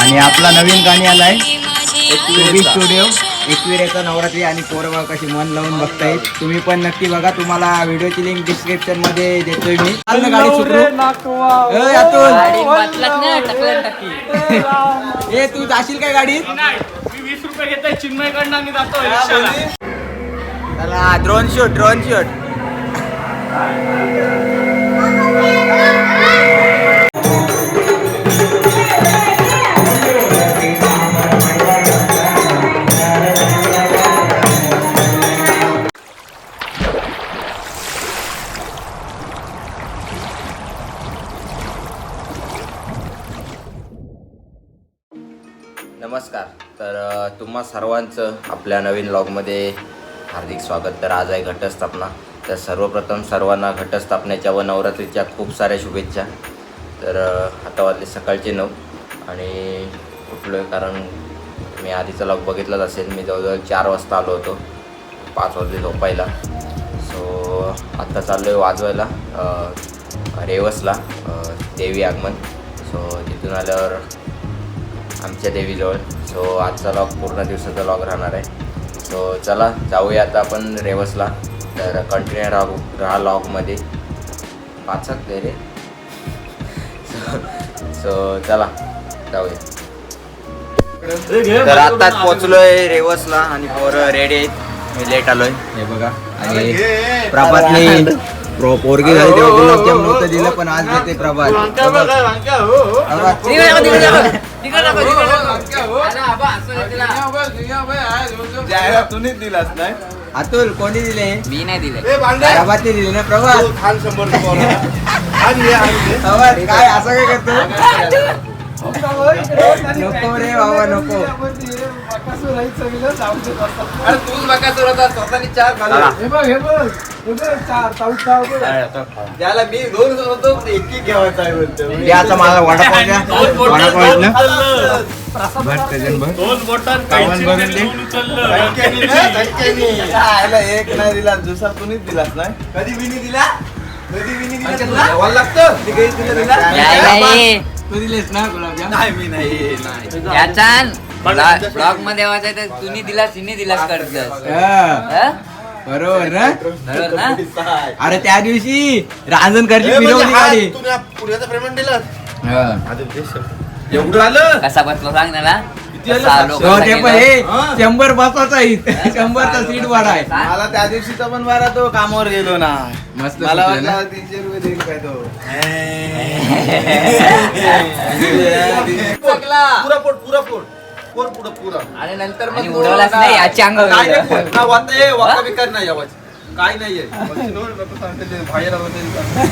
आणि आपला नवीन गाणी आलाय. स्टुडिओ एकविरेचा नवरात्री आणि पोरबा कशी मन लावून बघतायत तुम्ही पण नक्की बघा तुम्हाला व्हिडिओची लिंक डिस्क्रिप्शनमध्ये देतोय मी. गाडी ए, तू जाशील काय गाडीत? वीस रुपये घेतोय चिन्मयकडनं आणि जातो रिक्षाला. चला ड्रोन शूट ड्रोन शूट नमस्कार. तर तुम्हा सर्वांचं आपल्या नवीन लॉगमध्ये हार्दिक स्वागत. तर आज आहे घटस्थापना. तर सर्वप्रथम सर्वांना घटस्थापनेच्या व नवरात्रीच्या खूप साऱ्या शुभेच्छा. तर आता वाजले सकाळचे नऊ आणि उठलो आहे कारण मी आधीचा लॉग बघितलाच असेल. मी जवळजवळ चार वाजता आलो होतो. पाच वाजले झोपायला. सो आत्ता चाललो आहे वाजवायला रेवसला देवी आगमन. सो तिथून आल्यावर आमच्या देवीजवळ. सो आजचा लॉग पूर्ण दिवसाचा लॉग राहणार आहे. सो चला जाऊया आता आपण रेवसला. तर कंटिन्यू राहू राहा लॉगमध्ये. पाचक दे रे. सो चला जाऊया. तर आताच पोचलोय रेवसला आणि पोरं रेडी आहेत. मी लेट आलोय. हे बघा. आणि प्रभातने प्रो- पोरगी झाली तेव्हा गुलाबजाम नव्हतं दिलं पण आज देते प्रभात. प्रभात. अतुल कोणी दिले? मी नाही दिले. प्रभातने दिले ना प्रभात प्रभात काय असं काय करतो? नको रे बाबा नको त्याला मी दोन होतो एक एक घ्यावायचा आहे बोलतो वडापाव द्या. वडापाव. भर त्याच्यानं भर. दोन बोटात कावन भरून एक नाही दिला दुसरा तूच दिलास नाही. कधी विनी दिला? कधी विनी दिला लागतं ती दिला? तू दिलेस ना गुलाबजाम नाही मी नाही नाही. याचान ब्लॉगमध्ये वाचाय तर तुम्ही दिला तिने दिलास करतस हा, बरोबर ना बरोबर ना? अरे त्या दिवशी रांजण करची फिरवली गाडी पुण्याचं पेमेंट दिलं हा. एवढं आलं? कसा बसलो सांग त्याला. हो, हे. हा. शंभर बसाचा आहे. शंभरचा सीट वाढ आहे मला त्या दिवशीचा पण बारा तो कामावर गेलो ना. मस्त मला तीनशे रुपये देईल काय तो. पुरा पोट पुरा पोट पोट पुरा पुरा. आणि नंतर आणि उडवलाच नाही याच्या अंगावर वाता ये वाता बिकार नाही आवाज. काय नाहीये.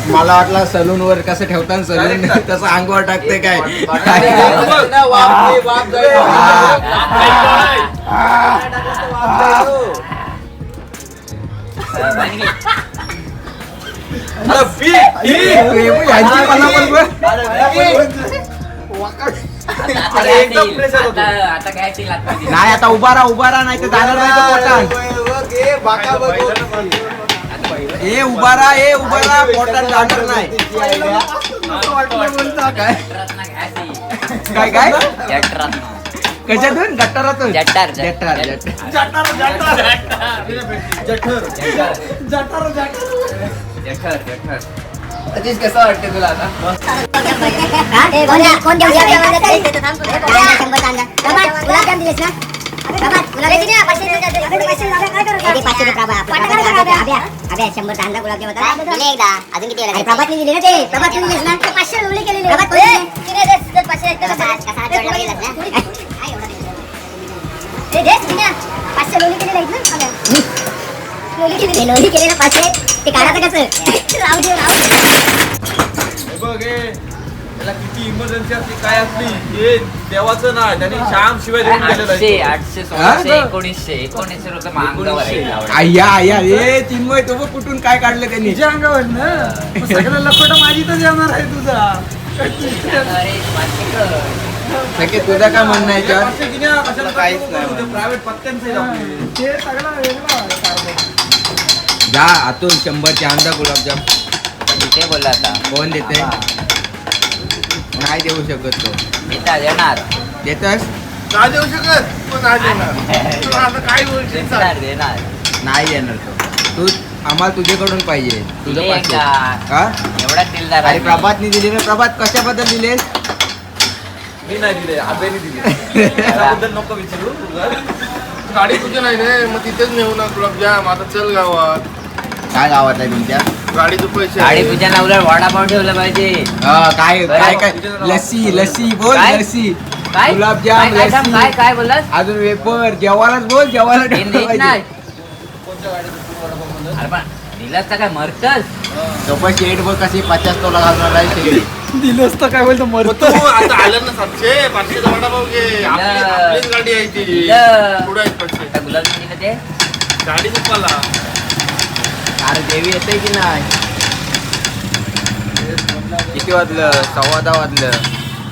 मला वाटलं सलून वर कसं ठेवतात सलून. तसं अंगवर टाकते काय. हा. यांची मला पण. अरे, एकदम होतो. आता काय ती लागते नाही आता उभा राहा उभा राहा नाही तर जाणार नाही तो पोटात. ए, बाका बघ. ए उभा राहा ए उभा राहा पोटात जाणार नाही. काय. काय काय कशातून? गट्टारातून? जट्टार, जट्टार. जट्टार. जट्टार कसं वाटतं तुला आता? कोण देऊ शंभर कांदा गुलाबजाम दिलेस ना? शंभर कांदा गुलाबजाम होता. दिले एकदा अजून किती वेळा प्रभातने दिले ना ते. प्रभात दिलेस ना? पाचशे लोणी केलेले. प्रभात पाचशे पाचशे? लोणी केलेले आहेत ना? लोणी केलेले लोणी केलेलं पाचशे. ते काढायचं कसं? राहू दे राहू दे. बघ हे त्याला किती इमर्जन्सी असली काय असली हे देवाचं नाही त्याने श्याम शिवाय देऊन आठशे आहे. आठशे सोळाशे एकोणीसशे एकोणीसशे रुपये मागंगावर आहे. एवढं. आय्या आय्या ए चिन्मय तो बघ कुठून काय काढलं त्यांनी. सगळं लपट माझी तर येणार आहे तुझा. अरे. सखे तुझं काय म्हणणं आहे याच्यावर काहीच नाही. प्रायव्हेट पत्त्यांचं आहे आपले. जा अतुल शंभरचे आणजा गुलाबजाम. इथे बोलला आता. कोण देते? नाही देऊ शकत तो. येतात येणार देतस? का देऊ शकत. आज येणार. तुला आता काय बोलशील सांग. देणार देणार. नाही देणार तो. तू आम्हाला तुझ्याकडून पाहिजे. तुझं दिले पाचशे. का? का एवढा दिलदार अरे आहे. प्रभातनी दिली ना? प्रभात कशाबद्दल दिलेस मी नाही दिले आब्याने दिले. त्याबद्दल नको विचारू तुला. गाडी तुझी नाही रे मग तिथेच नेऊ ना गुलाबजाम. आता चल गावात. काय गावात आहे तुमच्या? गाडीचे पैसे. उलट वडापाव ठेवलं पाहिजे. हा, काय काय काय लस्सी लस्सी बोल काय? लस्सी. काय? गुलाबजाम, काय- काय थांब, लस्सी. काय काय बोललास? अजून वेपर जेवायलाच बोल जेवायला हे ठेवलं नीट नाही. पाहिजे. अरे पण दिलास तर काय मरतस? सोबत शेड बघ कशी पचास तोला घालणार आहे शेगडी दिलंच तर काय बोलतो मग तू आता आलं ना सातशे पाचशे वडापाव घे. आपली आपलीच गाडी आहे ती. दिलं. पुढे आहेत पैसे. आता गुलाबजाम दिलं ते? गाडी चुकवाला अरे देवी येते की नाही? किती वाजलं? सव्वा दहा वाजलं.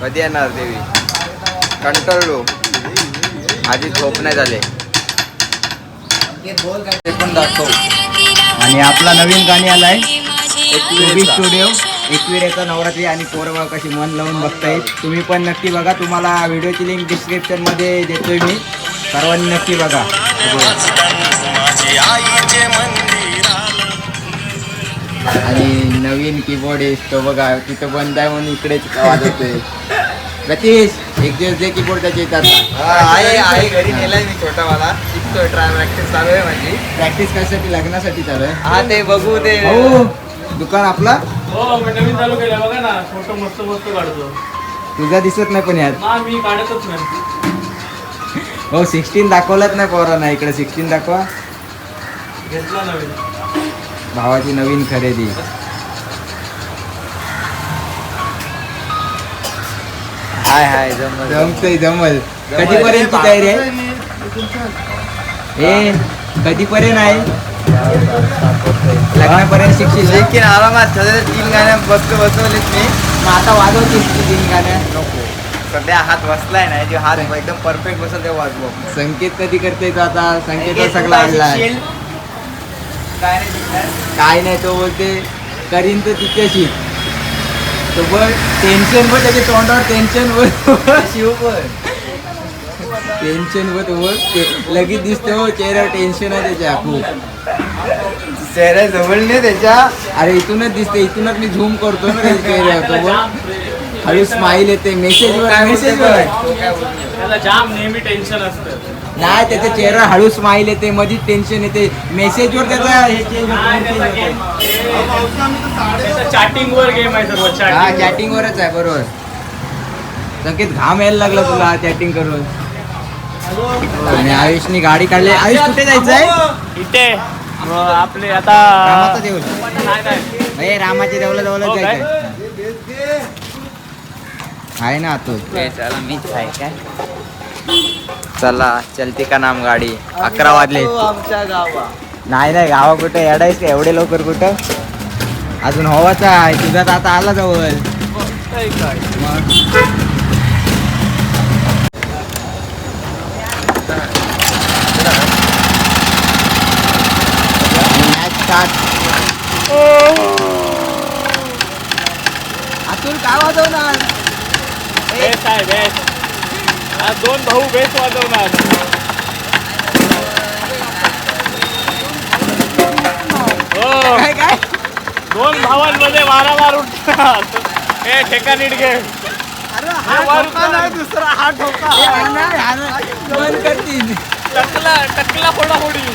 कधी येणार देवी? कंटाळलो. आधी झोप नाही झाले. ते पण दाखव आणि आपला नवीन गाणी आलाय. एकवीर स्टुडिओ एकविरेचा नवरात्री आणि पोरबा कशी मन लावून बघताय. तुम्ही पण नक्की बघा. तुम्हाला व्हिडिओची लिंक डिस्क्रिप्शनमध्ये देतोय मी. सर्वांनी नक्की बघा. आणि नवीन कीबोर्डिस्ट तो बघा तिथं बंद आहे म्हणून इकडेच वाजवतोय रतीश एक दिवस जे कीबोर्ड त्याच्या येतात आहे आहे घरी नेलाय मी छोटावाला शिकतोय ट्राय प्रॅक्टिस चालू आहे माझी. प्रॅक्टिस कशासाठी? लग्नासाठी चालू आहे? हा ते बघू ते हो दुकान आपला? हो मी नवीन चालू केलं बघा ना फोटो मस्त मस्त काढतो. तुझा दिसत नाही पण यात. मी काढतच नाही. हो सिक्स्टीन दाखवलंच नाही पोरांना इकडे सिक्स्टीन दाखवा. घेतला नवीन. भावाची नवीन खरेदी. हाय हाय जमलं जमतय जमल. कधीपर्यंत तयारी आहे? ए कधीपर्यंत आहे? लग्नापर्यंत शिक्षित लेकिन आरामात सध्या तीन गाण्या बसतो बसवलेत मी. मग आता वाजवतीस तू तीन गाण्या? नको. सध्या हात बसलाय ना जे हात एकदम परफेक्ट बसल ते वाजवू संकेत कधी करते तो आता? संकेत सगळा आणलाय काय नाही शिकणार. काय नाही तो बोलते करीन तर तिच्याशी. तो बघ टेन्शन बघ त्याच्या तोंडावर टेन्शन बघ शिव पण टेन्शन बघ तो बघ ते लगेच दिसतो हो, चेहऱ्यावर टेन्शन आहे त्याच्या खूप. चेहऱ्या जवळ नाही त्याच्या. अरे इथूनच दिसते इथूनच मी झूम करतो ना त्याच्या चेहऱ्यावर तो बघ हळू स्माईल येते मेसेजवर मेसेजवर त्याला जाम नेहमी टेन्शन असतं. नाही त्याच्या चेहरा हळू स्माईल येते मधीच टेन्शन येते. मेसेजवर त्याचा हे. चॅटिंग वर गेम आहे सर्व हा चॅटिंग वरच आहे बरोबर. संकेत घाम यायला लागला तुला चॅटिंग करून. आणि आयुषनी गाडी काढली. आयुष कुठे जायचंय? इथे. अं, आपले आता रामाचं देऊळ. नाही रामाच्या देवला हो काय? जायचंय. आहे ना ते. चला मीच आहे काय? चला चलते का नाम गाडी. अकरा वाजले. आमच्या गावा. नाही नाही गावा कुठे येडायच एवढे लवकर कुठं? अजून हवाचा आहे. तुझा तर आता आला जवळ. अतुल काय वाजवणार? आज दोन भाऊ बेस वाजवणार. हो. दोन भावांमध्ये वारंवार उठतात हे ठेका नीट घे. हे. दुसरा हा टकला टकला फोडाफोडी.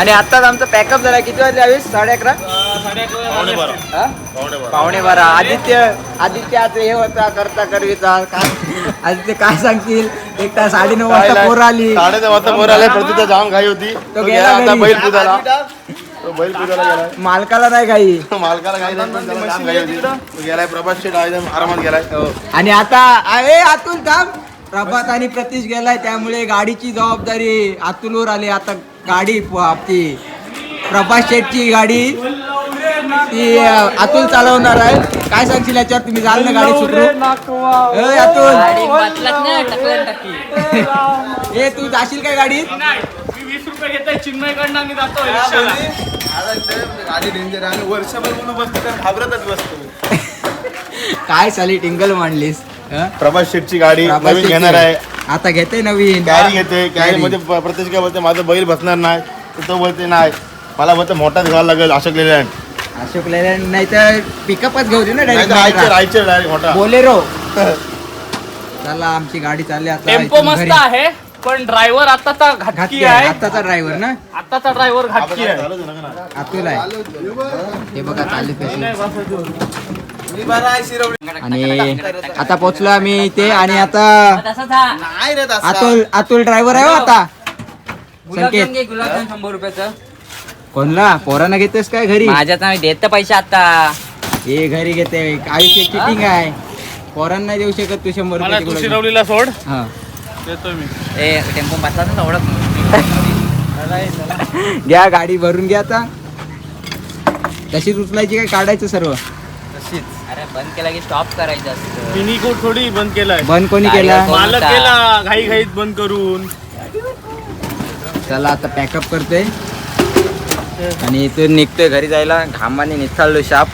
आणि आत्ताच आमचा पॅकअप झाला. किती वाजले आवीस साडे अकरा? हा? पावणे बारा. आदित्य आदित्य आज हे होता करता करविता काय? आदित्य काय सांगतील? एक तास साडे नऊ वाजता पोर आली. साडे दहा वाजता वर आले प्रतिता जाम घाई होती. तो गेला गेला आता घरी. बैल पुजाला तो बैल पुजाला गेलाय. मालकाला नाही काही मालकाला घाई नाही पण त्याला जाम घाई होती. तो गेलाय प्रभास शेठ एकदम आरामात गेलाय. आणि आता अरे अतुल थांब. प्रभात आणि प्रतीश गेलाय त्यामुळे गाडीची जबाबदारी अतुलवर आली. आता गाडी आपली प्रभास शेठची गाडी ती अतुल चालवणार आहे. काय सांगशील याच्यावर? तुम्ही जाल ना गाडी सुटू. ए, अतुल गाडी बसलात ना टाकलं टाकी. ए तू जाशील काय मी वीस रुपये घेतोय चिन्मयकडनं आणि जातो गाडी डेंजर आणि वर्षभर म्हणून बसतो तर घाबरतच बसतो. काय साली टिंगल मांडलीस हं? प्रभास शेठची गाडी नवीन. घेणार आहे. आता घेते नवीन. कॅरी घेते कॅरी. मध्ये प- प्रत्येक काय बोलते माझं बैल बसणार नाही तर तो बोलते नाही मला बोलते मोठाच घ्यावा लागेल अशोक लेलँड. अशोक लेलँड नाही तर पिकअपच घेऊ दे ना नाही तर डायरेक्ट रायचर रायचर डायरेक्ट मोठा. बोलेरो. चला आमची गाडी चालली आता टेम्पो इथून मस्त घरी. आहे पण ड्रायव्हर आताचा घातकी घातकी आहे. आहे आत्ताचा ड्रायव्हर ना? आताचा ड्रायव्हर घातकी आहे. अतुल आहे. ते बघा कसे आणि आता पोहोचलो आम्ही इथे आणि आता तसंच नाही रे तसा. अतुल अतुल ड्रायव्हर आहे हो आता. संकेत. गुलाबजाम शंभर रुपयाचं. कोणला? पोरांना घेतेस काय घरी? माझ्यात आम्ही देत पैसे आता. हे घरी घेते. आयुष्य चिटिंग आहे. पोरांना नाही देऊ शकत तू शंभर मला गुलाबजाम. शिरवलीला सोड. हा. देतो मी. ए टेम्पो बसला ना ओळख घ्या गाडी भरून घ्या आता. तशीच उचलायची काय काढायचं सर्व? अरे बंद केला की स्टॉप करायचं असतं. मिनी कोट थोडी बंद केलाय. बंद कोणी केला? कोण मालक होता? केला घाई घाईत बंद करून. चला आता पॅकअप करतोय. आणि इथून निघतोय घरी जायला. घामाने निथाळलो शाप.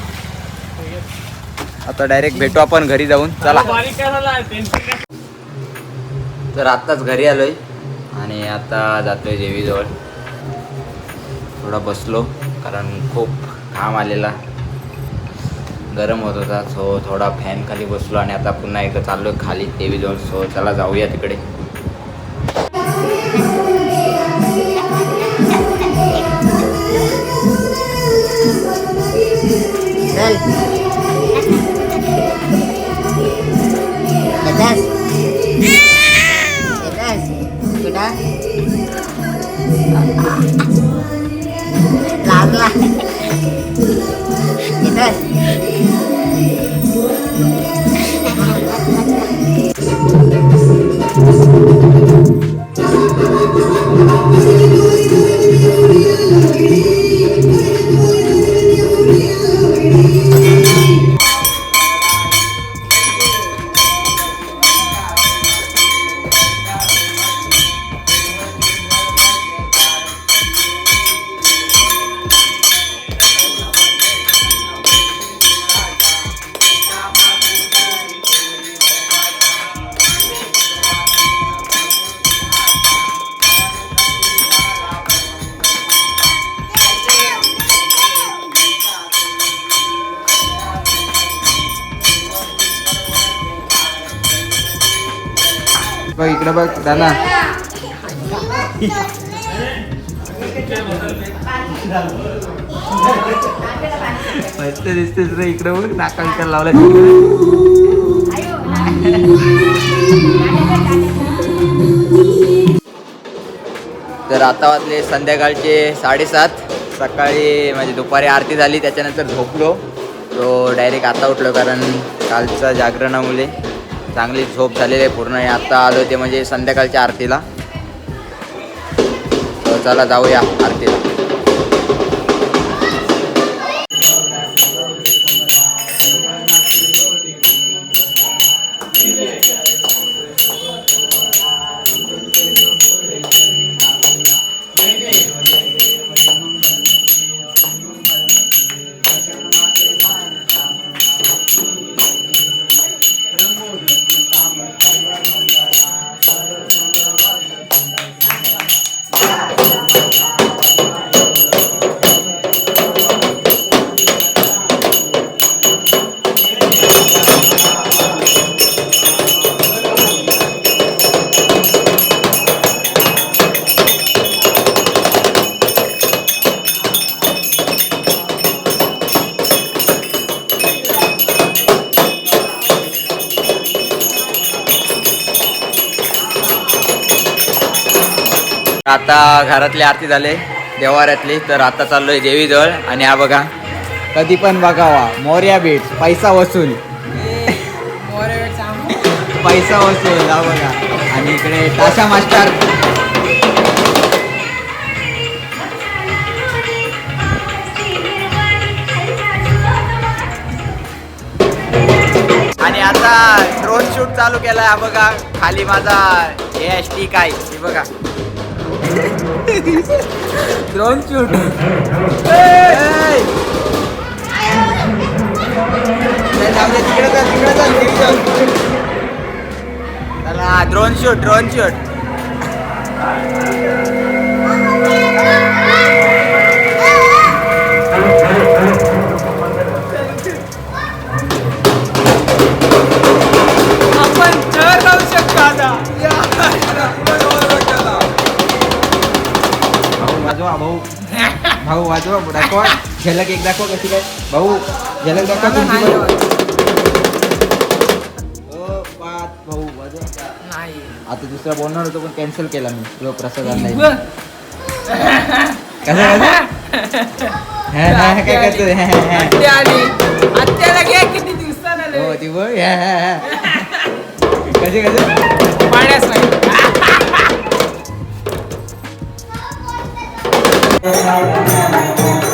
आता डायरेक्ट भेटू आपण घरी जाऊन. चला. बारीक काय झाला? टेन्शन काय? तर आत्ताच घरी आलोय. आणि आता जातोय देवीजवळ थोडा बसलो कारण खूप घाम आलेला. गरम होत होता सो थोडा फॅन खाली बसलो आणि आता पुन्हा एकदा चाललो खाली देवीजवळ सो चला जाऊया तिकडे. कुठं लागला. बघ इकडे बघ दादा मस्त दिसते रे इकडे बघ नाका विका लावला तर आता वाजले संध्याकाळचे साडेसात. सकाळी म्हणजे दुपारी आरती झाली त्याच्यानंतर झोपलो. तो डायरेक्ट आता उठलो कारण कालचा जागरणामुळे चांगली झोप झालेली आहे पूर्ण. आणि आत्ता आलो ते म्हणजे संध्याकाळच्या आरतीला. चला जाऊया आरतीला. आता घरातली आरती झाले देवाऱ्यातली. तर आता चाललोय देवीजवळ. आणि हा बघा कधी पण बघावा. मोर्या बीट पैसा वसूल. पैसा वसूल हा बघा. आणि इकडे ताशा मास्टर. आणि आता ड्रोन शूट चालू केलाय हा बघा. खाली माझा हे एस टी काय हे बघा ड्रोन शूट तिकडे चल तिकडे चल तिकडे चल चला ड्रोन शूट ड्रोन शूट आपण वाजवा भाऊ. भाऊ वाजवा दाखवा. झलक एक दाखवा कशी काय. भाऊ झलक दाखवा तुमची पाच भाऊ वाजवा. आता दुसरा बोलणार होतो पण कॅन्सल केला मी. जो प्रसाद आणलाय कसं कसं? हा, हा, काय हा, हा, हा. आत्याला घ्या किती दिवसाला हो ती बघ. हा, हा, हा. कसे कसे पाण्यास नाही. तर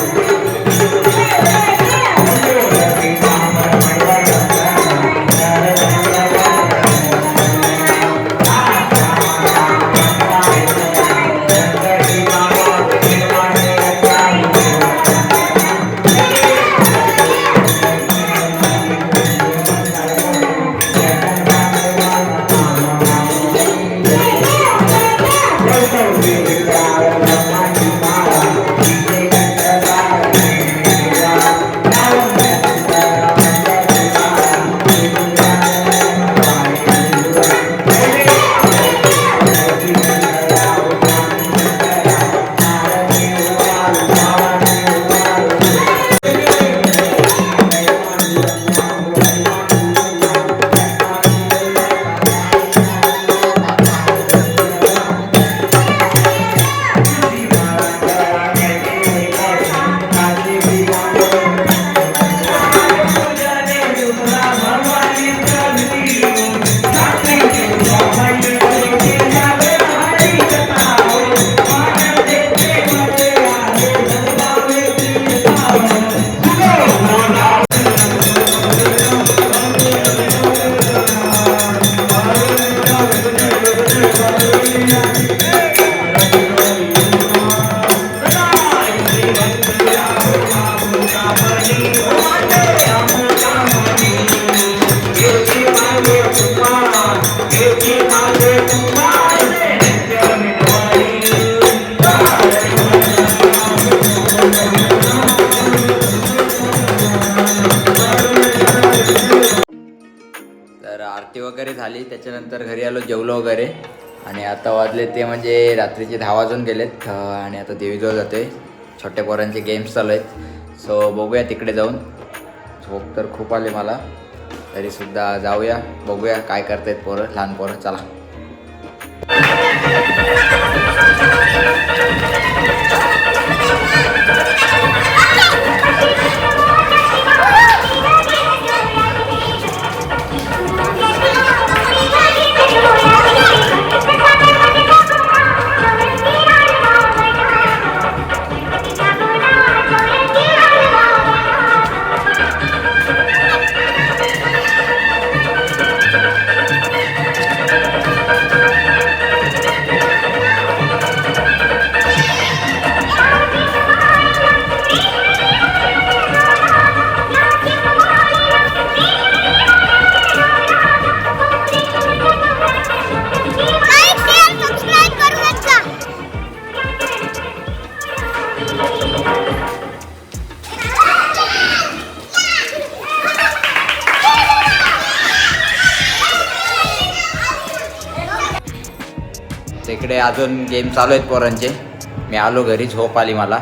आत्ता वाजले ते म्हणजे रात्रीचे दहा वाजून गेलेत आणि आता देवीजवळ जाते छोट्या पोरांचे गेम्स चालू आहेत. सो बघूया तिकडे जाऊन. झोप तर खूप आले मला. तरीसुद्धा जाऊया बघूया काय करतायत पोरं लहान पोरं. चला. लाईक इकडे अजून गेम चालू आहेत पोरांचे. मी आलो घरी झोप आली मला.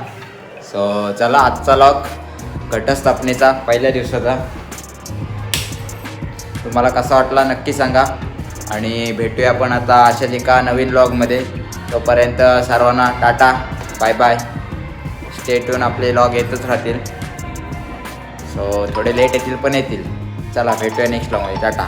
सो चला आजचा लॉक घटस्थापनेचा पहिल्या दिवसाचा. तुम्हाला कसा वाटला नक्की सांगा. आणि भेटूया आपण आता अशाच एका नवीन लॉगमध्ये तोपर्यंत सर्वांना टाटा बाय बाय स्टेटून आपले लॉग येतच राहतील. सो थोडे लेट येतील पण येतील. चला भेटूया नेक्स्ट लॉगमध्ये टाटा.